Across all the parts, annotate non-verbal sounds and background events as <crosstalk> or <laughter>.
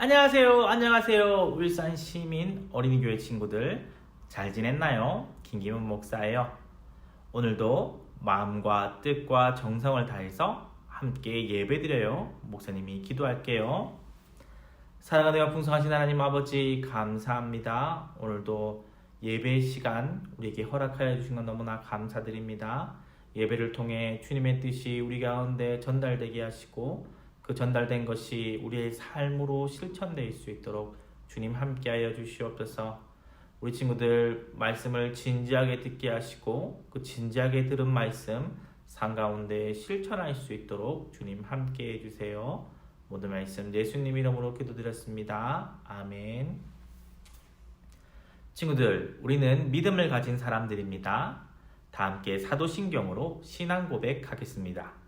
안녕하세요. 안녕하세요. 울산 시민 어린이교회 친구들 잘 지냈나요? 김기문 목사예요. 오늘도 마음과 뜻과 정성을 다해서 함께 예배드려요. 목사님이 기도할게요. 사랑하는 풍성하신 하나님 아버지 감사합니다. 오늘도 예배 시간 우리에게 허락하여 주신 것 너무나 감사드립니다. 예배를 통해 주님의 뜻이 우리 가운데 전달되게 하시고 그 전달된 것이 우리의 삶으로 실천될 수 있도록 주님 함께하여 주시옵소서. 우리 친구들 말씀을 진지하게 듣게 하시고 그 진지하게 들은 말씀 삶 가운데 실천할 수 있도록 주님 함께해 주세요. 모든 말씀 예수님 이름으로 기도드렸습니다. 아멘. 친구들, 우리는 믿음을 가진 사람들입니다. 다 함께 사도신경으로 신앙 고백하겠습니다.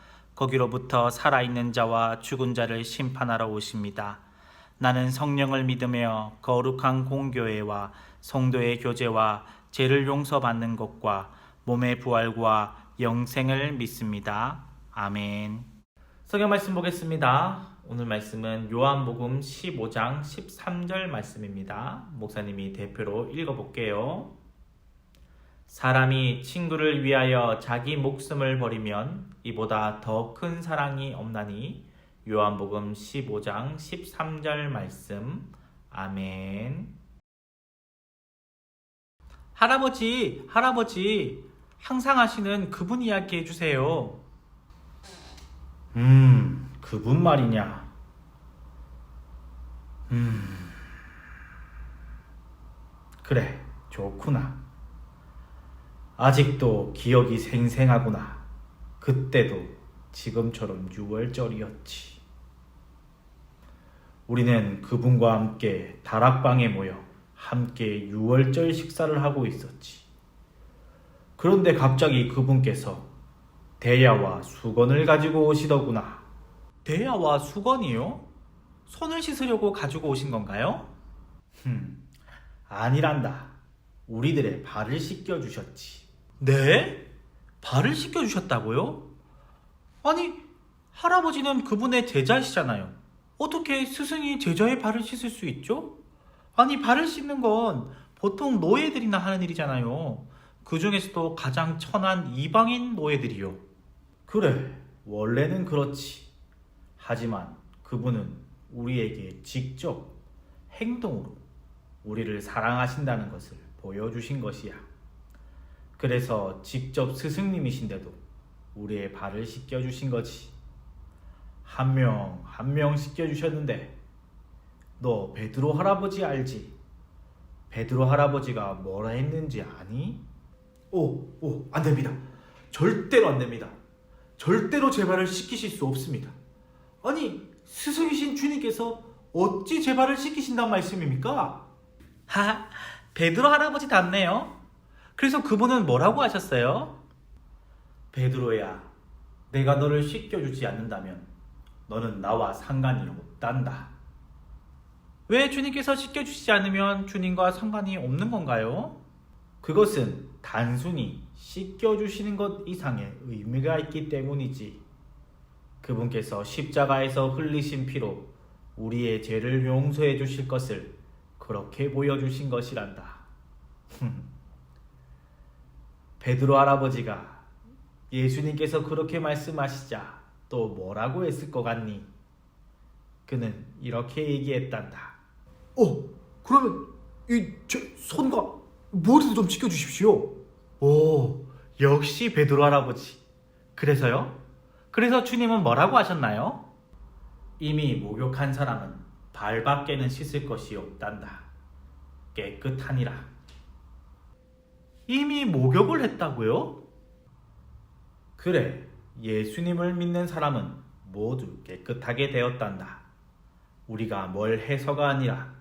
거기로부터 살아있는 자와 죽은 자를 심판하러 오십니다. 나는 성령을 믿으며 거룩한 공교회와 성도의 교제와 죄를 용서받는 것과 몸의 부활과 영생을 믿습니다. 아멘. 성경 말씀 보겠습니다. 오늘 말씀은 요한복음 15장 13절 말씀입니다. 목사님이 대표로 읽어볼게요. 사람이 친구를 위하여 자기 목숨을 버리면 이보다 더 큰 사랑이 없나니 요한복음 15장 13절 말씀. 아멘. 할아버지 할아버지 항상 하시는 그분 이야기 해주세요. 음 그분 말이냐? 음. 그래 좋구나 아직도 기억이 생생하구나. 그때도 지금처럼 6월절이었지. 우리는 그분과 함께 다락방에 모여 함께 6월절 식사를 하고 있었지. 그런데 갑자기 그분께서 대야와 수건을 가지고 오시더구나. 대야와 수건이요? 손을 씻으려고 가지고 오신 건가요? 흠, 아니란다. 우리들의 발을 씻겨 주셨지. 네? 발을 씻겨주셨다고요? 아니, 할아버지는 그분의 제자시잖아요. 어떻게 스승이 제자의 발을 씻을 수 있죠? 아니, 발을 씻는 건 보통 노예들이나 하는 일이잖아요. 그 중에서도 가장 천한 이방인 노예들이요. 그래, 원래는 그렇지. 하지만 그분은 우리에게 직접 행동으로 우리를 사랑하신다는 것을 보여주신 것이야. 그래서 직접 스승님이신데도 우리의 발을 씻겨주신 거지. 한 명, 한 명 씻겨주셨는데, 너 베드로 할아버지 알지? 베드로 할아버지가 뭐라 했는지 아니? 오, 오, 안 됩니다. 절대로 안 됩니다. 절대로 제 발을 씻기실 수 없습니다. 아니, 스승이신 주님께서 어찌 제 발을 씻기신단 말씀입니까? 하, 베드로 할아버지 닮네요. 그래서 그분은 뭐라고 하셨어요? 베드로야, 내가 너를 씻겨주지 않는다면 너는 나와 상관이 없단다. 왜 주님께서 씻겨주시지 않으면 주님과 상관이 없는 건가요? 그것은 단순히 씻겨주시는 것 이상의 의미가 있기 때문이지. 그분께서 십자가에서 흘리신 피로 우리의 죄를 용서해 주실 것을 그렇게 보여주신 것이란다. <laughs> 베드로 할아버지가 예수님께서 그렇게 말씀하시자 또 뭐라고 했을 것 같니? 그는 이렇게 얘기했단다. 어, 그러면 이 제 손과 머리도 좀 지켜주십시오. 오, 역시 베드로 할아버지. 그래서요? 그래서 주님은 뭐라고 하셨나요? 이미 목욕한 사람은 발밖에는 씻을 것이 없단다. 깨끗하니라. 이미 목욕을 했다고요? 그래, 예수님을 믿는 사람은 모두 깨끗하게 되었단다. 우리가 뭘 해서가 아니라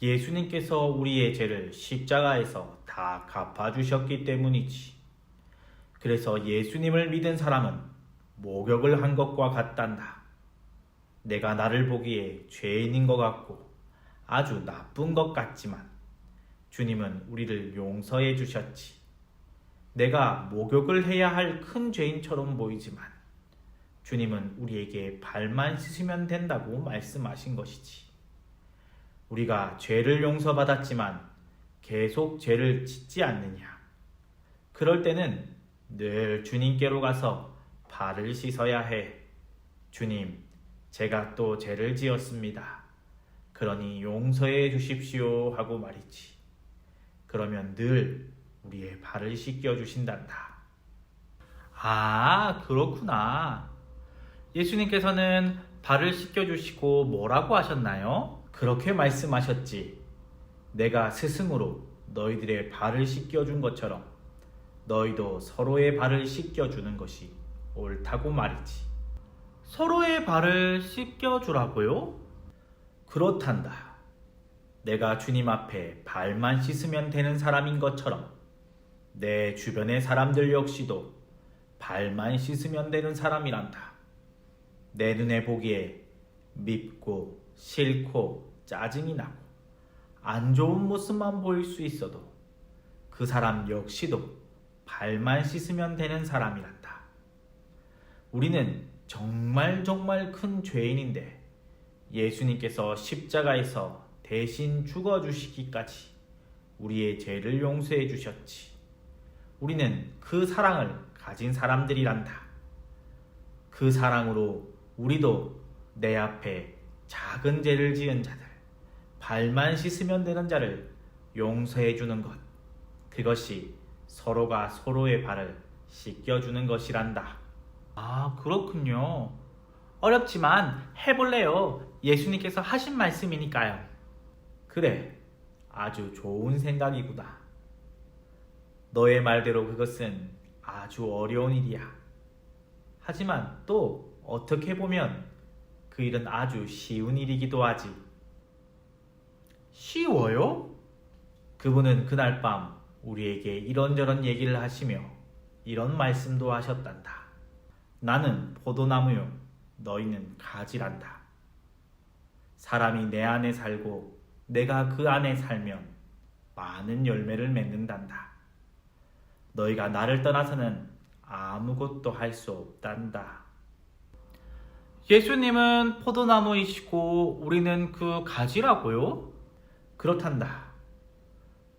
예수님께서 우리의 죄를 십자가에서 다 갚아주셨기 때문이지. 그래서 예수님을 믿은 사람은 목욕을 한 것과 같단다. 내가 나를 보기에 죄인인 것 같고 아주 나쁜 것 같지만 주님은 우리를 용서해 주셨지. 내가 목욕을 해야 할 큰 죄인처럼 보이지만 주님은 우리에게 발만 씻으면 된다고 말씀하신 것이지. 우리가 죄를 용서받았지만 계속 죄를 짓지 않느냐. 그럴 때는 늘 주님께로 가서 발을 씻어야 해. 주님, 제가 또 죄를 지었습니다. 그러니 용서해 주십시오 하고 말이지. 그러면 늘 우리의 발을 씻겨 주신단다. 아, 그렇구나. 예수님께서는 발을 씻겨 주시고 뭐라고 하셨나요? 그렇게 말씀하셨지. 내가 스승으로 너희들의 발을 씻겨 준 것처럼 너희도 서로의 발을 씻겨 주는 것이 옳다고 말이지. 서로의 발을 씻겨 주라고요? 그렇단다. 내가 주님 앞에 발만 씻으면 되는 사람인 것처럼 내 주변의 사람들 역시도 발만 씻으면 되는 사람이란다. 내 눈에 보기에 밉고 싫고 짜증이 나고 안 좋은 모습만 보일 수 있어도 그 사람 역시도 발만 씻으면 되는 사람이란다. 우리는 정말 정말 큰 죄인인데 예수님께서 십자가에서 대신 죽어주시기까지 우리의 죄를 용서해 주셨지. 우리는 그 사랑을 가진 사람들이란다. 그 사랑으로 우리도 내 앞에 작은 죄를 지은 자들, 발만 씻으면 되는 자를 용서해 주는 것. 그것이 서로가 서로의 발을 씻겨주는 것이란다. 아, 그렇군요. 어렵지만 해볼래요. 예수님께서 하신 말씀이니까요. 그래, 아주 좋은 생각이구나. 너의 말대로 그것은 아주 어려운 일이야. 하지만 또 어떻게 보면 그 일은 아주 쉬운 일이기도 하지. 쉬워요? 그분은 그날 밤 우리에게 이런저런 얘기를 하시며 이런 말씀도 하셨단다. 나는 포도나무요, 너희는 가지란다. 사람이 내 안에 살고 내가 그 안에 살면 많은 열매를 맺는단다. 너희가 나를 떠나서는 아무것도 할 수 없단다. 예수님은 포도나무이시고 우리는 그 가지라고요? 그렇단다.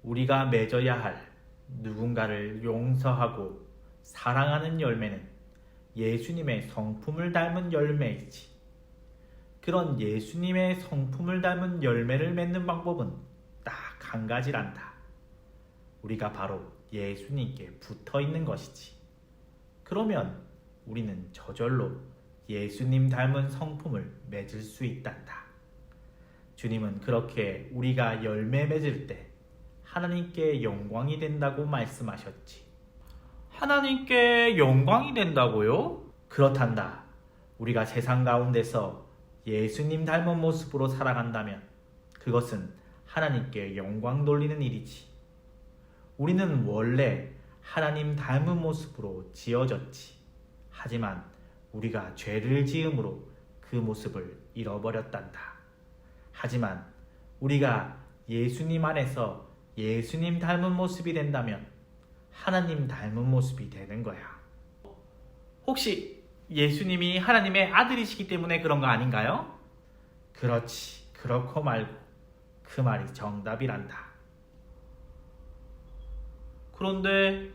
우리가 맺어야 할 누군가를 용서하고 사랑하는 열매는 예수님의 성품을 닮은 열매이지. 그런 예수님의 성품을 닮은 열매를 맺는 방법은 딱 한 가지란다. 우리가 바로 예수님께 붙어 있는 것이지. 그러면 우리는 저절로 예수님 닮은 성품을 맺을 수 있단다. 주님은 그렇게 우리가 열매 맺을 때 하나님께 영광이 된다고 말씀하셨지. 하나님께 영광이 된다고요? 그렇단다. 우리가 세상 가운데서 예수님 닮은 모습으로 살아간다면 그것은 하나님께 영광 돌리는 일이지. 우리는 원래 하나님 닮은 모습으로 지어졌지. 하지만 우리가 죄를 지음으로 그 모습을 잃어버렸단다. 하지만 우리가 예수님 안에서 예수님 닮은 모습이 된다면 하나님 닮은 모습이 되는 거야. 혹시 예수님이 하나님의 아들이시기 때문에 그런 거 아닌가요? 그렇지. 그렇고 말고 그 말이 정답이란다. 그런데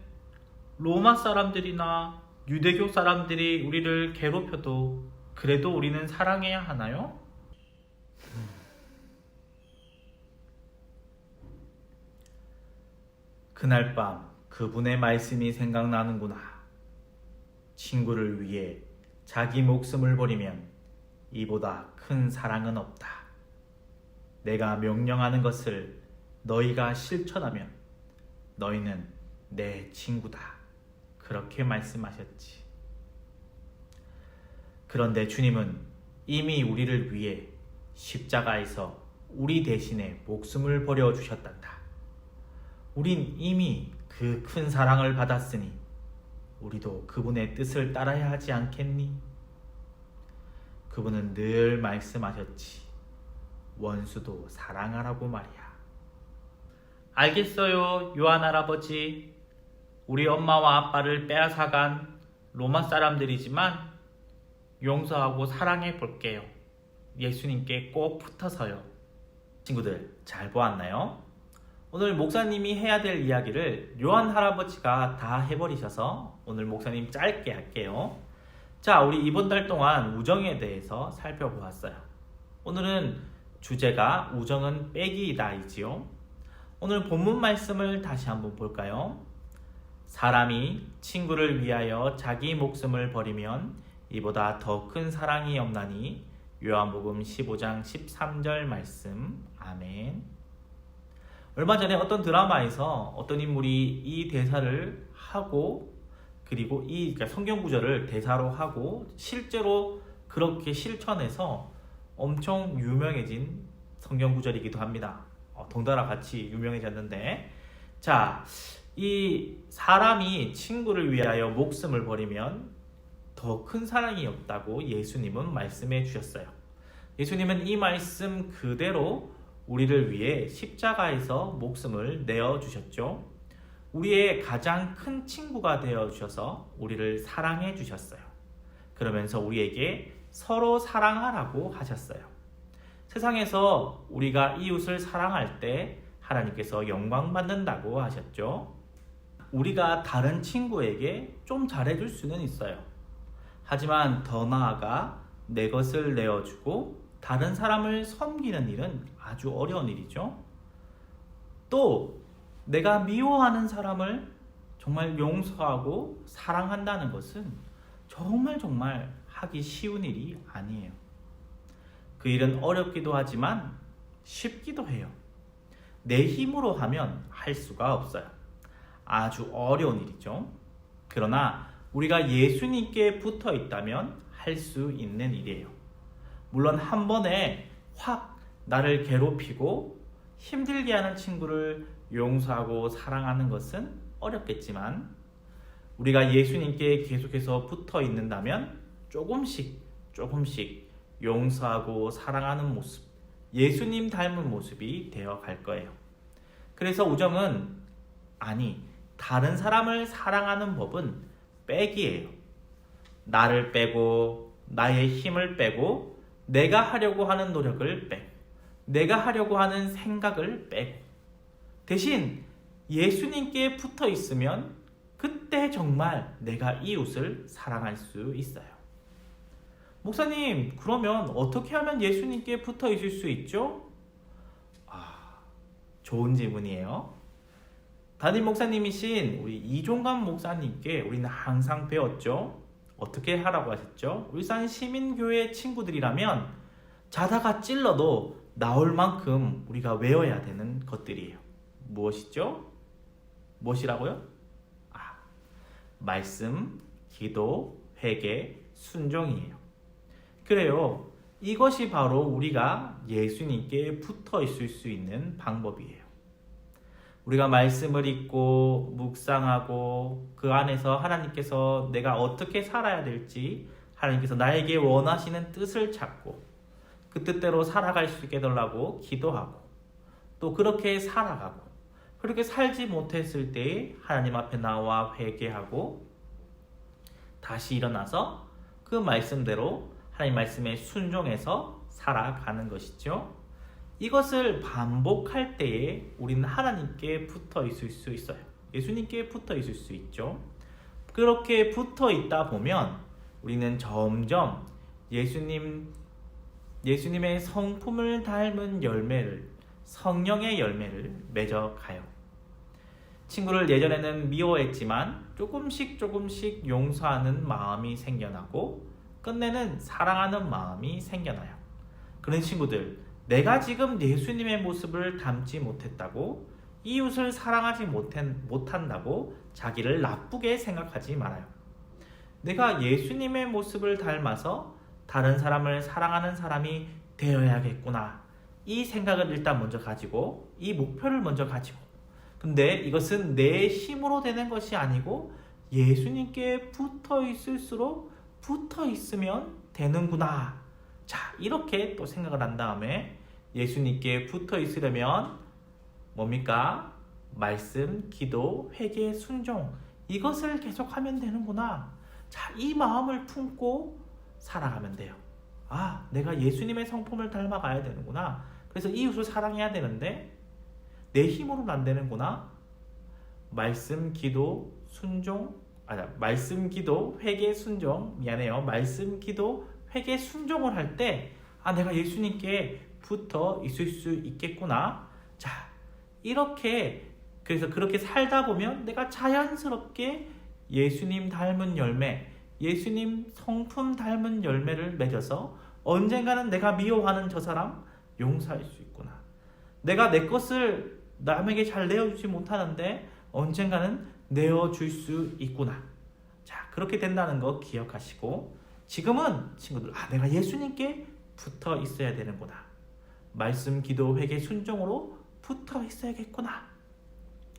로마 사람들이나 유대교 사람들이 우리를 괴롭혀도 그래도 우리는 사랑해야 하나요? 그날 밤 그분의 말씀이 생각나는구나. 친구를 위해 자기 목숨을 버리면 이보다 큰 사랑은 없다. 내가 명령하는 것을 너희가 실천하면 너희는 내 친구다. 그렇게 말씀하셨지. 그런데 주님은 이미 우리를 위해 십자가에서 우리 대신에 목숨을 버려 주셨단다. 우린 이미 그 큰 사랑을 받았으니 우리도 그분의 뜻을 따라야 하지 않겠니? 그분은 늘 말씀하셨지. 원수도 사랑하라고 말이야. 알겠어요, 요한 할아버지. 우리 엄마와 아빠를 빼앗아간 로마 사람들이지만 용서하고 사랑해 볼게요. 예수님께 꼭 붙어서요. 친구들, 잘 보았나요? 오늘 목사님이 해야 될 이야기를 요한 할아버지가 다 해버리셔서 오늘 목사님 짧게 할게요. 자, 우리 이번 달 동안 우정에 대해서 살펴보았어요. 오늘은 주제가 우정은 빼기이다이지요. 오늘 본문 말씀을 다시 한번 볼까요? 사람이 친구를 위하여 자기 목숨을 버리면 이보다 더 큰 사랑이 없나니 요한복음 15장 13절 말씀 아멘. 얼마 전에 어떤 드라마에서 어떤 인물이 이 대사를 하고 그리고 이 그러니까 성경 구절을 대사로 하고 실제로 그렇게 실천해서 엄청 유명해진 성경 구절이기도 합니다. 어, 동달아 같이 유명해졌는데 자, 이 사람이 친구를 위하여 목숨을 버리면 더 큰 사랑이 없다고 예수님은 말씀해 주셨어요. 예수님은 이 말씀 그대로 우리를 위해 십자가에서 목숨을 내어 주셨죠. 우리의 가장 큰 친구가 되어 주셔서 우리를 사랑해 주셨어요. 그러면서 우리에게 서로 사랑하라고 하셨어요. 세상에서 우리가 이웃을 사랑할 때 하나님께서 영광 받는다고 하셨죠. 우리가 다른 친구에게 좀 잘해줄 수는 있어요. 하지만 더 나아가 내 것을 내어주고 다른 사람을 섬기는 일은 아주 어려운 일이죠. 또 내가 미워하는 사람을 정말 용서하고 사랑한다는 것은 정말 정말 하기 쉬운 일이 아니에요. 그 일은 어렵기도 하지만 쉽기도 해요. 내 힘으로 하면 할 수가 없어요. 아주 어려운 일이죠. 그러나 우리가 예수님께 붙어 있다면 할 수 있는 일이에요. 물론 한 번에 확 나를 괴롭히고 힘들게 하는 친구를 용서하고 사랑하는 것은 어렵겠지만 우리가 예수님께 계속해서 붙어 있는다면 조금씩 조금씩 용서하고 사랑하는 모습, 예수님 닮은 모습이 되어 갈 거예요. 그래서 우정은 아니 다른 사람을 사랑하는 법은 빼기예요. 나를 빼고 나의 힘을 빼고 내가 하려고 하는 노력을 빼고 내가 하려고 하는 생각을 빼고 대신 예수님께 붙어 있으면 그때 정말 내가 이웃을 사랑할 수 있어요. 목사님, 그러면 어떻게 하면 예수님께 붙어 있을 수 있죠? 아, 좋은 질문이에요. 담임 목사님이신 우리 이종관 목사님께 우리는 항상 배웠죠. 어떻게 하라고 하셨죠? 울산 시민교회 친구들이라면 자다가 찔러도 나올 만큼 우리가 외워야 되는 것들이에요. 무엇이죠? 무엇이라고요? 아, 말씀, 기도, 회개, 순종이에요. 그래요. 이것이 바로 우리가 예수님께 붙어 있을 수 있는 방법이에요. 우리가 말씀을 읽고 묵상하고 그 안에서 하나님께서 내가 어떻게 살아야 될지 하나님께서 나에게 원하시는 뜻을 찾고 그 뜻대로 살아갈 수 있게 해달라고 기도하고 또 그렇게 살아가고 그렇게 살지 못했을 때 하나님 앞에 나와 회개하고 다시 일어나서 그 말씀대로 하나님 말씀에 순종해서 살아가는 것이죠. 이것을 반복할 때에 우리는 하나님께 붙어 있을 수 있어요. 예수님께 붙어 있을 수 있죠. 그렇게 붙어 있다 보면 우리는 점점 예수님 예수님의 성품을 닮은 열매를 성령의 열매를 맺어 가요. 친구를 예전에는 미워했지만 조금씩 조금씩 용서하는 마음이 생겨나고 끝내는 사랑하는 마음이 생겨나요. 그런 친구들 내가 지금 예수님의 모습을 담지 못했다고 이웃을 사랑하지 못한, 못한다고 자기를 나쁘게 생각하지 말아요. 내가 예수님의 모습을 닮아서 다른 사람을 사랑하는 사람이 되어야겠구나. 이 생각을 일단 먼저 가지고 이 목표를 먼저 가지고 근데 이것은 내 힘으로 되는 것이 아니고 예수님께 붙어 있을수록 붙어 있으면 되는구나. 자, 이렇게 또 생각을 한 다음에 예수님께 붙어 있으려면 뭡니까? 말씀, 기도, 회개, 순종. 이것을 계속하면 되는구나. 자, 이 마음을 품고 살아가면 돼요. 아, 내가 예수님의 성품을 닮아가야 되는구나. 그래서 이웃을 사랑해야 되는데 내 힘으로는 안 되는구나. 말씀, 기도, 순종, 아니, 말씀, 기도, 회개, 순종. 미안해요. 말씀, 기도, 회개, 순종을 할 때, 아, 내가 예수님께 붙어 있을 수 있겠구나. 자, 이렇게, 그래서 그렇게 살다 보면 내가 자연스럽게 예수님 닮은 열매, 예수님 성품 닮은 열매를 맺어서 언젠가는 내가 미워하는 저 사람 용서할 수 있구나. 내가 내 것을 남에게 잘 내어주지 못하는데 언젠가는 내어줄 수 있구나. 자, 그렇게 된다는 거 기억하시고 지금은 친구들, 아, 내가 예수님께 붙어 있어야 되는구나. 말씀, 기도, 회개, 순종으로 붙어 있어야겠구나.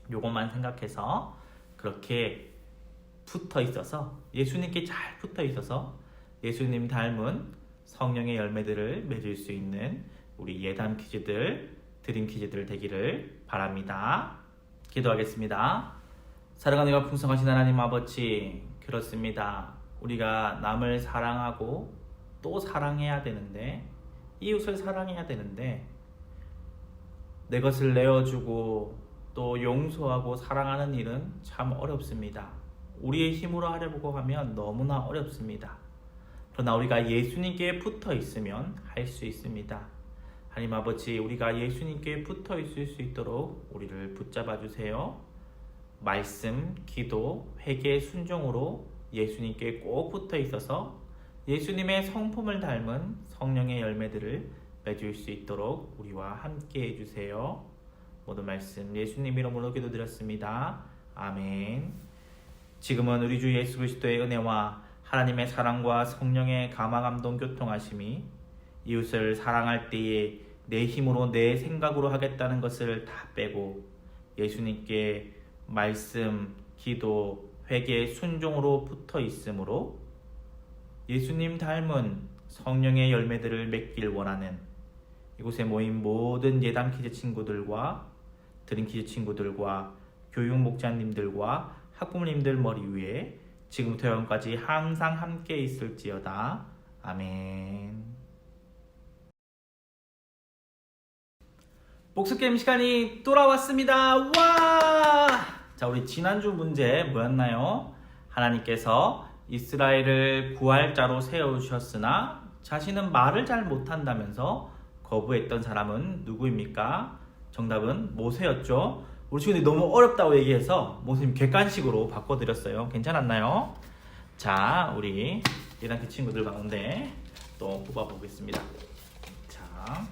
요것만 생각해서 그렇게 붙어 있어서 예수님께 잘 붙어 있어서 예수님 닮은 성령의 열매들을 맺을 수 있는 우리 예담 퀴즈들, 드림 퀴즈들 되기를 바랍니다. 기도하겠습니다. 사랑하는 가 풍성하신 하나님 아버지, 그렇습니다. 우리가 남을 사랑하고 또 사랑해야 되는데, 이웃을 사랑해야 되는데, 내 것을 내어주고 또 용서하고 사랑하는 일은 참 어렵습니다. 우리의 힘으로 하려고 하면 너무나 어렵습니다. 그러나 우리가 예수님께 붙어 있으면 할 수 있습니다. 하나님 아버지, 우리가 예수님께 붙어 있을 수 있도록 우리를 붙잡아 주세요. 말씀, 기도, 회개, 순종으로 예수님께 꼭 붙어 있어서 예수님의 성품을 닮은 성령의 열매들을 맺을 수 있도록 우리와 함께 해주세요. 모든 말씀 예수님 이름으로 기도드렸습니다. 아멘. 지금은 우리 주 예수 그리스도의 은혜와 하나님의 사랑과 성령의 감화 감동 교통하심이 이웃을 사랑할 때에 내 힘으로 내 생각으로 하겠다는 것을 다 빼고 예수님께 말씀, 기도, 회개, 순종으로 붙어 있으므로 예수님 닮은 성령의 열매들을 맺길 원하는 이곳에 모인 모든 예담 퀴즈 친구들과 드림 퀴즈 친구들과 교육 목자님들과 학부모님들 머리 위에 지금부터 영원까지 항상 함께 있을지어다. 아멘. 복습 게임 시간이 돌아왔습니다. 와! 자, 우리 지난주 문제 뭐였나요? 하나님께서 이스라엘을 구할 자로 세워 주셨으나 자신은 말을 잘 못한다면서 거부했던 사람은 누구입니까? 정답은 모세였죠. 우리 친구들이 너무 어렵다고 얘기해서 모세님 객관식으로 바꿔드렸어요. 괜찮았나요? 자, 우리 예단기 친구들 가운데 또 뽑아보겠습니다. 자.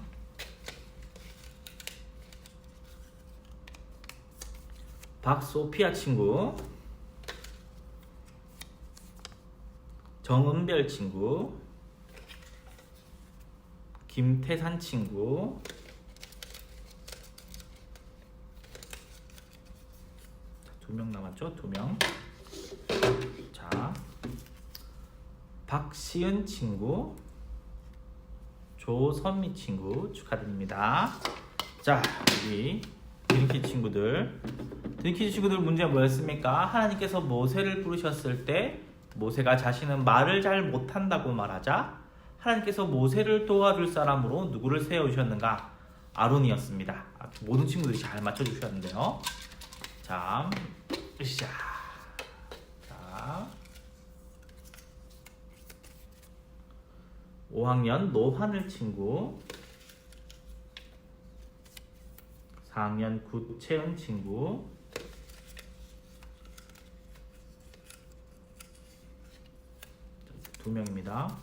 박소피아 친구, 정은별 친구, 김태산 친구, 두 명 남았죠? 두 명. 자, 박시은 친구, 조선미 친구 축하드립니다. 자, 우리 드링키 친구들, 드링키 친구들 문제 뭐였습니까? 하나님께서 모세를 부르셨을 때 모세가 자신은 말을 잘 못한다고 말하자 하나님께서 모세를 도와줄 사람으로 누구를 세우셨는가? 아론이었습니다. 아, 모든 친구들이 잘 맞춰주셨는데요. 자, 시작. 자, 5학년 노하늘 친구, 4학년 구채은 친구, 두 명입니다.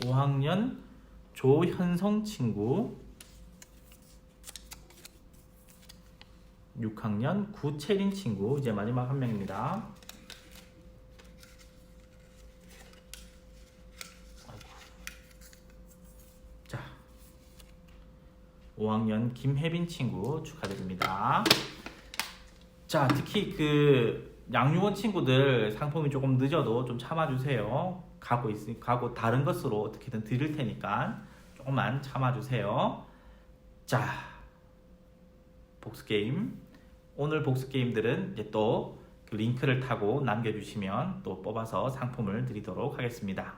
5학년 조현성 친구, 6학년 구채린 친구 이제 마지막 한 명입니다. 자 5학년 김혜빈 친구 축하드립니다. 자, 특히 그 양육원 친구들 상품이 조금 늦어도 좀 참아주세요. 가고 있으 가고 다른 것으로 어떻게든 드릴 테니까 조금만 참아주세요. 자, 복수 게임. 오늘 복수 게임들은 이제 또 그 링크를 타고 남겨주시면 또 뽑아서 상품을 드리도록 하겠습니다.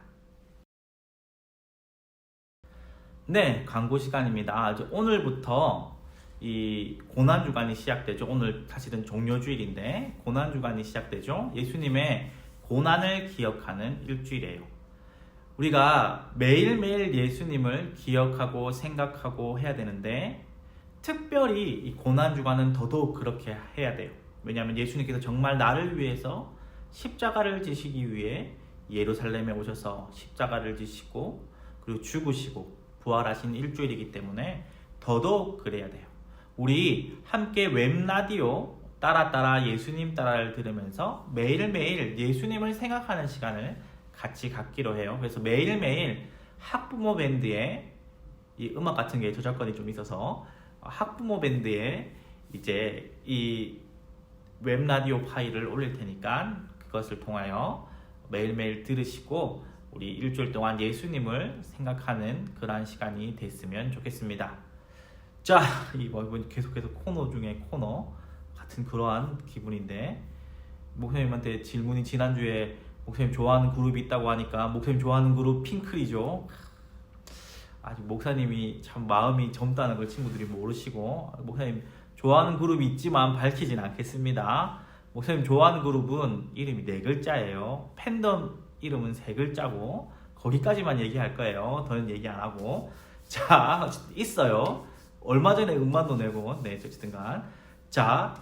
네, 광고 시간입니다. 이제 오늘부터 이 고난 주간이 시작되죠. 오늘 사실은 종료 주일인데 고난 주간이 시작되죠. 예수님의 고난을 기억하는 일주일이에요. 우리가 매일매일 예수님을 기억하고 생각하고 해야 되는데 특별히 이 고난 주간은 더더욱 그렇게 해야 돼요. 왜냐하면 예수님께서 정말 나를 위해서 십자가를 지시기 위해 예루살렘에 오셔서 십자가를 지시고 그리고 죽으시고 부활하신 일주일이기 때문에 더더욱 그래야 돼요. 우리 함께 웹라디오 따라 따라 예수님 따라를 들으면서 매일매일 예수님을 생각하는 시간을 같이 갖기로 해요. 그래서 매일매일 학부모 밴드에 이 음악 같은 게 저작권이 좀 있어서 학부모 밴드에 이제 이 웹라디오 파일을 올릴 테니까 그것을 통하여 매일매일 들으시고 우리 일주일 동안 예수님을 생각하는 그러한 시간이 됐으면 좋겠습니다. 자, 이번 계속해서 코너 중에 코너 같은 그러한 기분인데 목사님한테 질문이 지난주에 목사님 좋아하는 그룹이 있다고 하니까 목사님 좋아하는 그룹 핑클이죠. 아직 목사님이 참 마음이 젊다는 걸 친구들이 모르시고 목사님 좋아하는 그룹이 있지만 밝히진 않겠습니다. 목사님 좋아하는 그룹은 이름이 네 글자예요. 팬덤 이름은 세 글자고 거기까지만 얘기할 거예요. 더는 얘기 안 하고 자 있어요. 얼마 전에 음반도 내고 네 어쨌든간. 자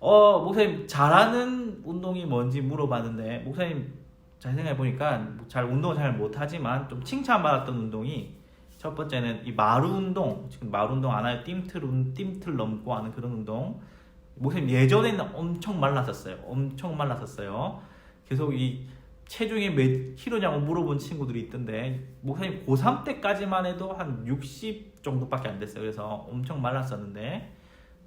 어, 목사님 잘하는 운동이 뭔지 물어봤는데 목사님 잘 생각해 보니까 잘 운동을 잘 못하지만 좀 칭찬받았던 운동이 첫 번째는 이 마루 운동 지금 마루 운동 안 하요 운 띰틀 넘고 하는 그런 운동. 목사님 예전에는 엄청 말랐었어요. 엄청 말랐었어요. 계속 이 체중이 몇 킬로냐고 물어본 친구들이 있던데 목사님 고3 때까지만 해도 한 60 정도밖에 안 됐어요 그래서 엄청 말랐었는데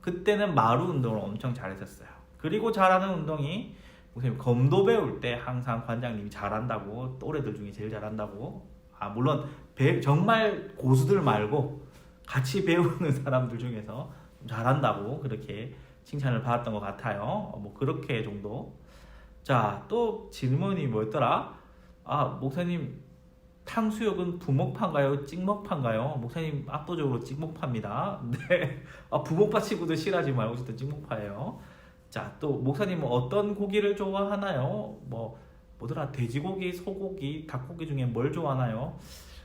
그때는 마루 운동을 엄청 잘했었어요 그리고 잘하는 운동이 목사님 검도 배울 때 항상 관장님이 잘한다고 또래들 중에 제일 잘한다고 아 물론 배- 정말 고수들 말고 같이 배우는 사람들 중에서 좀 잘한다고 그렇게 칭찬을 받았던 것 같아요. 어, 뭐 그렇게 정도. 자, 또 질문이 뭐였더라? 아, 목사님 탕수육은 부먹파인가요? 찍먹파인가요? 목사님 압도적으로 찍먹파입니다. <laughs> 네. 아, 부먹파 친구들 싫어하지 말고 어쨌든 찍먹파예요. 자, 또 목사님 은 어떤 고기를 좋아하나요? 뭐 뭐더라? 돼지고기, 소고기, 닭고기 중에 뭘 좋아하나요?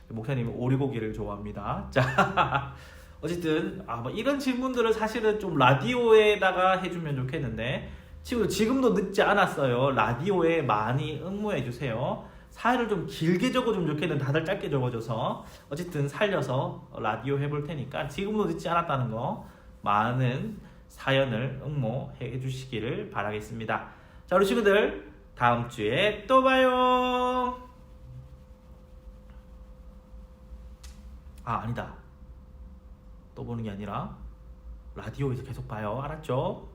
목사님은 오리고기를 좋아합니다. <laughs> 자, 어쨌든 아, 뭐 이런 질문들을 사실은 좀 라디오에다가 해주면 좋겠는데 친구들 지금도 늦지 않았어요. 라디오에 많이 응모해 주세요. 사연을 좀 길게 적어주면 좋겠는데 다들 짧게 적어줘서 어쨌든 살려서 라디오 해볼 테니까 지금도 늦지 않았다는 거 많은 사연을 응모해 주시기를 바라겠습니다. 자 우리 친구들 다음 주에 또 봐요. 아 아니다. 또 보는 게 아니라 라디오에서 계속 봐요. 알았죠?